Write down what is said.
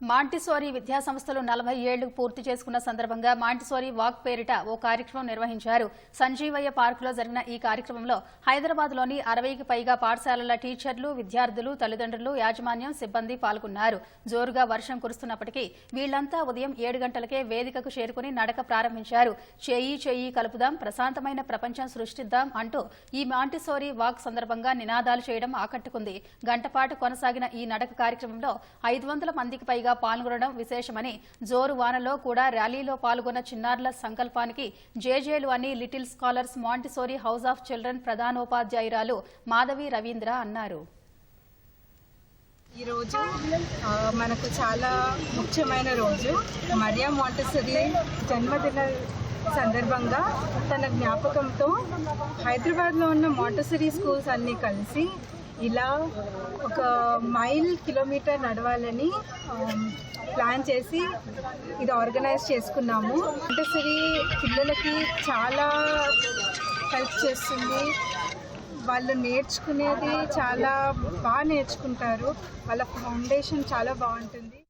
Montessori విద్యా సంస్థలు నలభై ఏళ్ళు పూర్తి చేసుకున్న సందర్భంగా మాంటిసోరీ వాక్ పేరిట ఓ కార్యక్రమం నిర్వహించారు. సంజీవయ్య పార్కులో జరిగిన ఈ కార్యక్రమంలో హైదరాబాద్లోని అరవైకి పైగా పాఠశాలల టీచర్లు విద్యార్థులు తల్లిదండ్రులు యాజమాన్యం సిబ్బంది పాల్గొన్నారు. జోరుగా వర్షం కురుస్తున్నప్పటికీ వీళ్ళంతా ఉదయం ఏడు గంటలకే వేదికకు చేరుకుని నడక ప్రారంభించారు. చేయి చేయి కలుపుదాం ప్రశాంతమైన ప్రపంచం సృష్టిద్దాం అంటూ ఈ మాంటిసోరీ వాక్ సందర్భంగా నినాదాలు చేయడం ఆకట్టుకుంది. గంటపాటు కొనసాగిన ఈ నడక కార్యక్రమంలో ఐదు వందల మందికి పైగా పాల్గొనడం విశేషమని జోరు వానలో కూడా ర్యాలీలో పాల్గొన్న చిన్నారుల సంకల్పానికి జేజేలు అని little scholars Montessori house of children ప్రధానోపాధ్యాయురాలు Madhavi Ravindra అన్నారు. ఈరోజు రోజు మనకు చాలా ముఖ్యమైన రోజు. మరియా మాంటసరీ జన్మదిన సందర్భంగా తన జ్ఞాపకంతో హైదరాబాద్లో ఉన్న మాంటసరీ స్కూల్స్ అన్నీ కలిసి ఇలా ఒక మైల్ కిలోమీటర్ నడవాలని ప్లాన్ చేసి ఇది ఆర్గనైజ్ చేసుకున్నాము. మాంటసరీ పిల్లలకి చాలా హెల్ప్ చేస్తుంది. వాళ్ళు నేర్చుకునేది చాలా బాగా నేర్చుకుంటారు. వాళ్ళ ఫౌండేషన్ చాలా బాగుంటుంది.